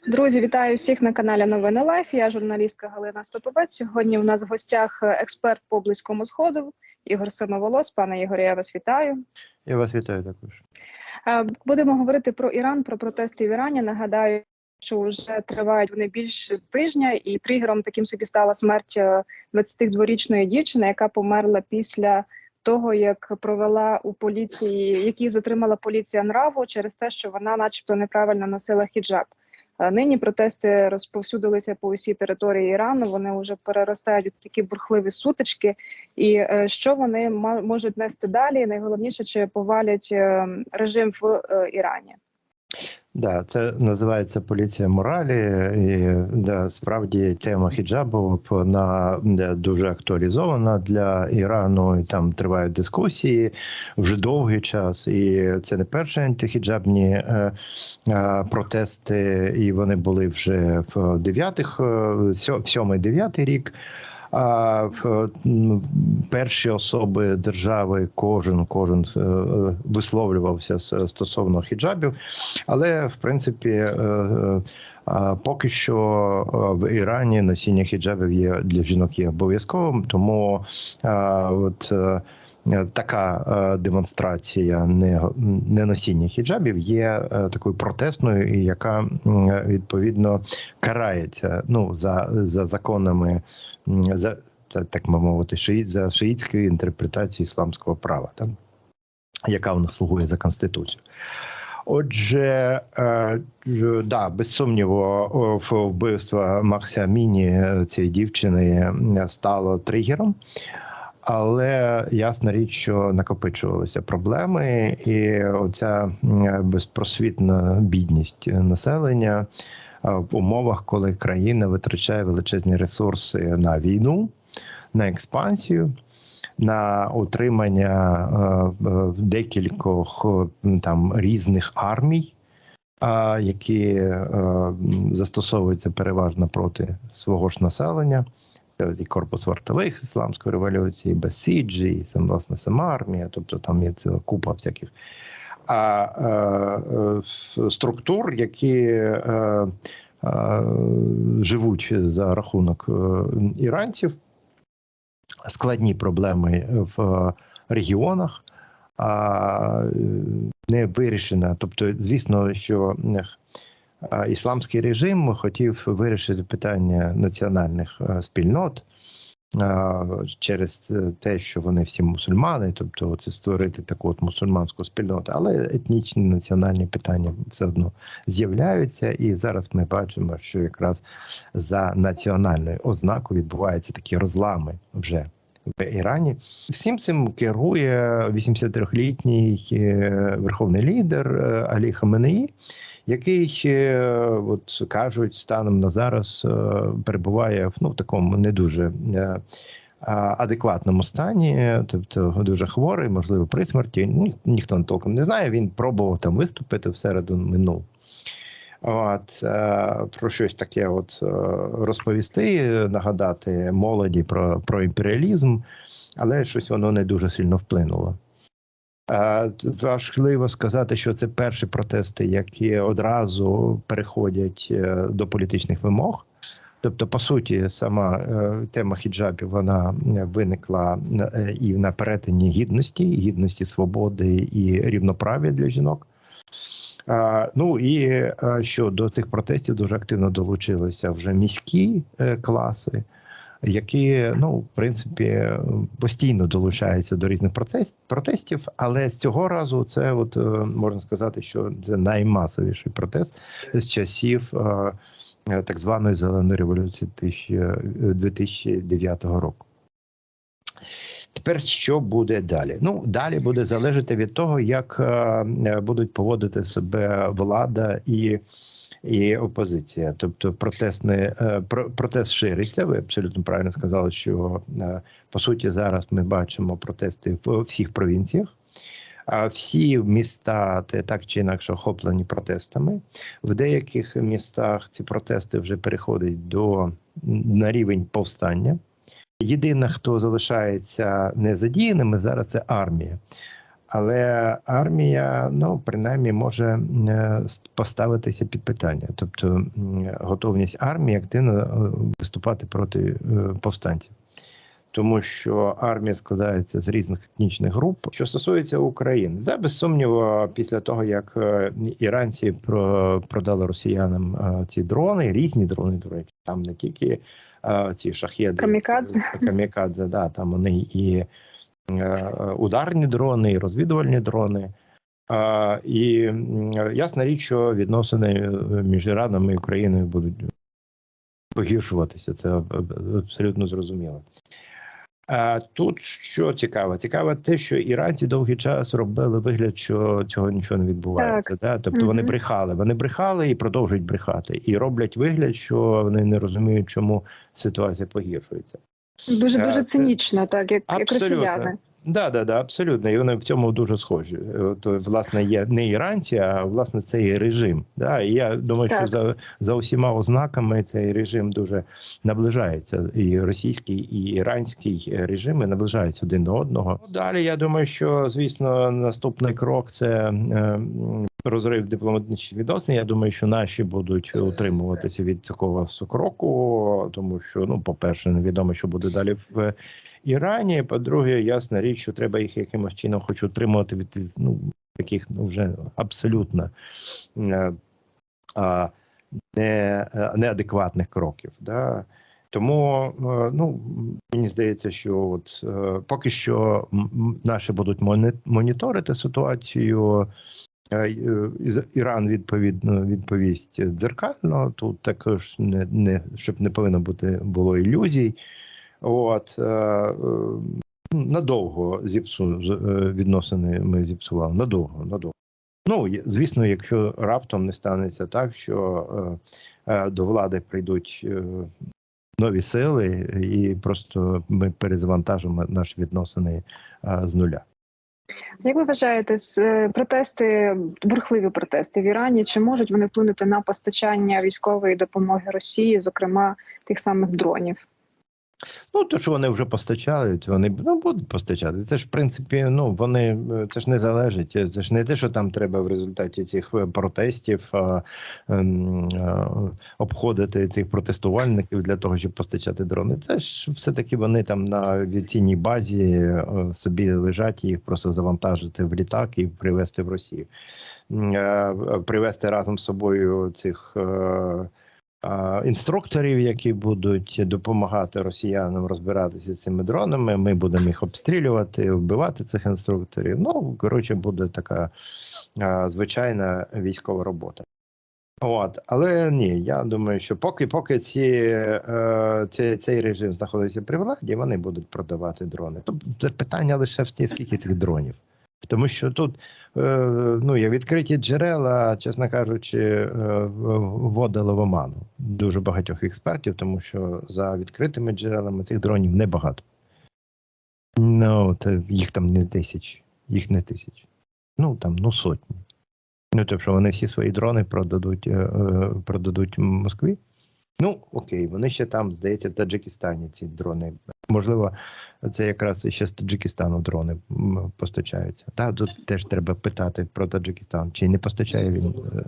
Друзі, вітаю всіх на каналі Новини Лайф. Я журналістка Галина Стоповець. Сьогодні у нас в гостях е, експерт по близькому сходу Ігор Самоволос. Пане Ігорі, я вас вітаю. Я вас вітаю також. Е, Будемо говорити про Іран, про протести в Ірані. Нагадаю, що вже тривають вони більше тижня, і тригером таким собі стала смерть е, 22-річної дівчини, яка померла після того, як провела у поліції, які затримала поліція нраву через те, що вона, начебто, неправильно носила хіджаб. Е, Нині протести розповсюдилися по усій території Ірану. Вони вже переростають у такі бурхливі сутички. І е, що вони можуть нести далі? Найголовніше, чи повалять е, режим в е, Ірані? Да, це називається поліція моралі. І да, справді тема хіджабу вона дуже актуалізована для Ірану. І там тривають дискусії вже довгий час. І це не перші антихіджабні е, е, протести, і вони були вже в дев'ятих, е, сьо- сьомий дев'ятий рік. А перші особи держави, кожен кожен е, е, висловлювався стосовно хіджабів, але в принципі. е, поки що в Ірані носіння хіджабів є для жінок є обов'язковим, тому от така е, демонстрація не, не носіння хіджабів є е, такою протестною, і яка відповідно карається ну за, за законами за так би мовити, шиїт за шиїтською інтерпретацією ісламського права, там, яка вона слугує за конституцією. Отже, е, да, без сумніву, вбивство Макса Міні е, цієї дівчини е, стало тригером. Але ясна річ, що накопичувалися проблеми, і оця безпросвітна бідність населення е, в умовах, коли країна витрачає величезні ресурси на війну, на експансію, на утримання е, е, декількох там різних армій, які застосовуються переважно проти свого ж населення. І корпус вартових ісламської революції, Бесіджі, і сам власне сама армія, тобто там є ціла купа всяких а, е, е, структур, які е, е, живуть за рахунок е, іранців, складні проблеми в регіонах, а не вирішена. Тобто, звісно, що ісламський режим хотів вирішити питання національних е, спільнот. е, Через те, що вони всі мусульмани, тобто це створити таку от мусульманську спільноту, але етнічні національні питання все одно з'являються, і зараз ми бачимо, що якраз за національною ознакою відбуваються такі розлами вже в Ірані. Всім цим керує 83-літній е, верховний лідер е, Алі Хаменеї, який, от кажуть, станом на зараз е, перебуває ну, в такому не дуже. е, Адекватному стані, тобто дуже хворий, можливо, при смерті. Ні, ніхто толком не знає. Він пробував там виступити в середу минув. От е, про щось таке, от розповісти, нагадати молоді про, про імперіалізм, але щось воно не дуже сильно вплинуло. Е, Важливо сказати, що це перші протести, які одразу переходять е, до політичних вимог. Тобто, по суті, сама е, тема хіджабів вона виникла і на перетині гідності, гідності свободи і рівноправ'я для жінок. Ну і а, що до цих протестів дуже активно долучилися вже міські класи, які ну в принципі постійно долучаються до різних процес, протестів. Але з цього разу це, от е, можна сказати, що це наймасовіший протест з часів е, е, так званої зеленої революції е, 2009 року. Тепер що буде далі? Ну далі буде залежати від того, як будуть поводити себе влада і, і опозиція. Тобто, протестне е, про- протест шириться. Ви абсолютно правильно сказали, що е, по суті зараз ми бачимо протести в всіх провінціях. А всі міста так чи інакше охоплені протестами. В деяких містах ці протести вже переходять до на рівень повстання. Єдине, хто залишається незадіяними зараз, це армія. Але армія, ну принаймні, може е, поставитися під питання, тобто готовність армії активно е, виступати проти е, повстанців. Тому що армія складається з різних етнічних груп. Що стосується України, да, без сумніву, після того як іранці продали росіянам ці дрони, різні дрони, до речі, там не тільки ці шахеди, Камікадзе. камікадзе, да, там вони і ударні дрони, і розвідувальні дрони. І ясна річ, що відносини е, між Іраном і Україною будуть погіршуватися. Це аб- аб- абсолютно зрозуміло. А тут що цікаво? Цікаво те, що іранці довгий час робили вигляд, що цього нічого не відбувається. Да? Тобто вони брехали. Вони брехали і продовжують брехати. І роблять вигляд, що вони не розуміють, чому ситуація погіршується. Дуже Е, дуже цинічно, так як, як росіяни. Да, да, да, абсолютно. І вони в цьому дуже схожі. От, власне, є не іранці, а власне цей режим. Да? І я думаю, що за, за усіма ознаками цей режим дуже наближається. І російський, і іранський режими наближаються один до одного. Далі я думаю, що звісно, наступний крок це. Розрив дипломатичних відносин. Я думаю, що наші будуть утримуватися від такого кроку, тому що, ну, по-перше, невідомо, що буде далі в Ірані. По-друге, ясна річ, що треба їх якимось чином хоч утримувати від ну, таких ну, вже абсолютно е, а, не, неадекватних кроків. Да? Тому е, ну, мені здається, що от е, поки що наші будуть моніторити ситуацію. Е, Іран відповідно відповість дзеркально. Тут також не, не щоб не повинно бути було ілюзій. От е, е, надовго зіпсу відносини ми зіпсували. Надовго, надовго. Ну звісно, якщо раптом не станеться так, що до влади прийдуть нові сили, і просто ми перезавантажимо наші відносини з нуля. Як ви вважаєте, е, протести, бурхливі протести в Ірані, чи можуть вони вплинути на постачання військової допомоги Росії, зокрема тих самих дронів? Ну, то, що вони вже постачають, вони ну, будуть постачати. Це ж, в принципі, ну вони е, це ж не залежить. Це ж не те, що там треба в результаті цих е, протестів а, ем, а, обходити цих протестувальників для того, щоб постачати дрони. Це ж все-таки вони там на авіаційній базі е, собі лежать, їх просто завантажити в літак і привезти в Росію. Е, Привезти разом з собою цих. Інструкторів, які будуть допомагати росіянам розбиратися цими дронами. Ми будемо їх обстрілювати, вбивати цих інструкторів. Ну коротше, буде така звичайна військова робота. От, але ні, я думаю, що поки поки ці, е, цей, цей режим знаходиться при владі, вони будуть продавати дрони. Тобто питання лише в ті, скільки цих дронів. Тому що тут е, ну, є відкриті джерела, чесно кажучи, е, вводили в оману дуже багатьох експертів, тому що за відкритими джерелами цих дронів небагато. Ну, це їх там не тисяч, їх не тисяч. Ну там ну сотні. Ну, тобто вони всі свої дрони продадуть, е, е, продадуть Москві. Ну, окей, вони ще там, здається, в Таджикистані ці дрони. Можливо, це якраз ще з Таджикистану дрони постачаються. Так, тут теж треба питати про Таджикистан, чи не постачає він. е,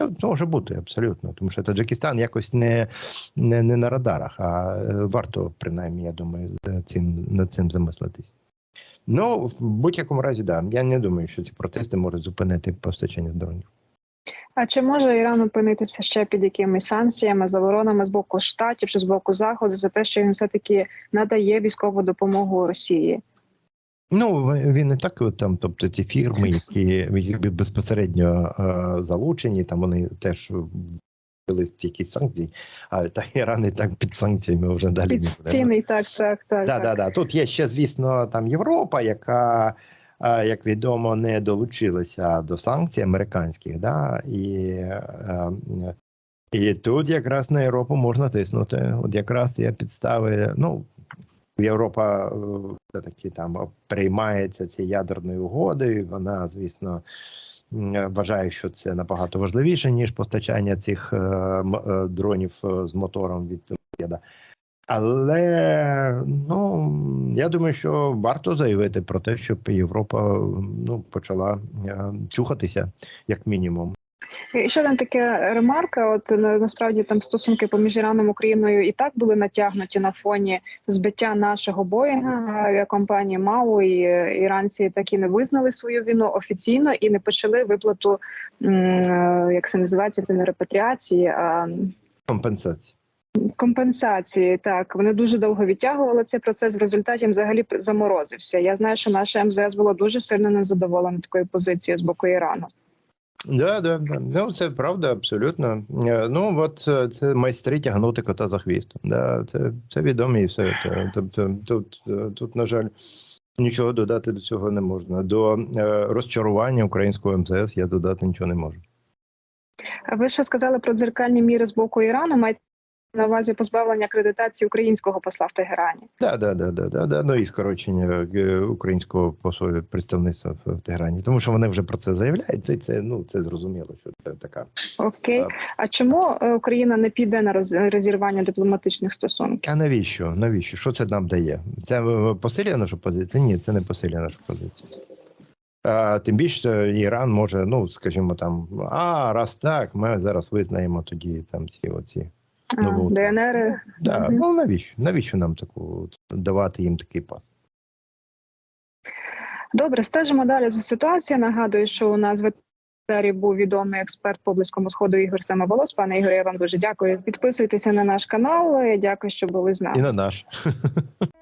Ну, може бути абсолютно, тому що Таджикистан якось не, не, не на радарах, а е, варто, принаймні, я думаю, цим, над цим замислитись. Ну, в будь-якому разі, да. Я не думаю, що ці протести можуть зупинити постачання дронів. А чи може Іран опинитися ще під якимись санкціями, заборонами з боку штатів чи з боку заходу за те, що він все таки надає військову допомогу Росії? Ну, він і так там, тобто ці фірми, які, які безпосередньо е, залучені, там вони теж ввели ці якісь санкції, а та Іран і так під санкціями вже далі не буде. Підстійний, так, так, так. Да, так. да, да. Тут є ще, звісно, там Європа, яка, як відомо, не долучилася до санкцій американських, да, і, е, е, і тут якраз на Європу можна тиснути. От якраз є підстави. Ну, Європа все таки там приймається цією ядерною угодою. Вона, звісно. Вважає, що це набагато важливіше ніж постачання цих е, е, дронів е, з мотором від. Але ну я думаю, що варто заявити про те, щоб Європа ну почала е, чухатися як мінімум. І ще одна така ремарка. От насправді там стосунки поміж Іраном і Україною і так були натягнуті на фоні збиття нашого Боїнга авіакомпанії МАУ. І е, іранці так і не визнали свою війну офіційно і не почали виплату, е, як це називається, це не репатріації, а Компенсація. Компенсації. Так вони дуже довго відтягували цей процес. В результаті взагалі заморозився. Я знаю, що наша МЗС було дуже сильно незадоволена такою позицією з боку Ірану. Да, да, да. Ну це правда, абсолютно. Е, Ну от е, це майстри тягнути кота за хвіст. Да, це, це відомо і все. Це, тобто тут, е, тут, на жаль, нічого додати до цього не можна. До розчарування українського МЗС я додати нічого не можу. А Ви ще сказали про дзеркальні міри з боку Ірану. Маєте на увазі позбавлення акредитації українського посла в Тегерані? Да, да, да, да, да, да. Ну і скорочення е, українського посольства представництва в Теграні. Тому що вони вже про це заявляють. І це ну це зрозуміло, що це така. Окей. Так. А чому е, Україна не піде на роз- розірвання дипломатичних стосунків? А навіщо? Навіщо? Що це нам дає? Це е, посилює нашу позицію? Ні, це не посилює нашу позицію. А, тим більше Іран може, ну скажімо там, а раз так, ми зараз визнаємо тоді там ці оці. А, Ну, от. ДНР Да, ну навіщо? Навіщо нам таку давати їм такий пас? добре. Стежимо далі за ситуацією. Нагадую, що у нас в етері був відомий експерт по близькому сходу Ігор Самоволос. Пане Ігорі, я вам дуже дякую. Підписуйтеся на наш канал. Дякую, що були з нами. І на наш.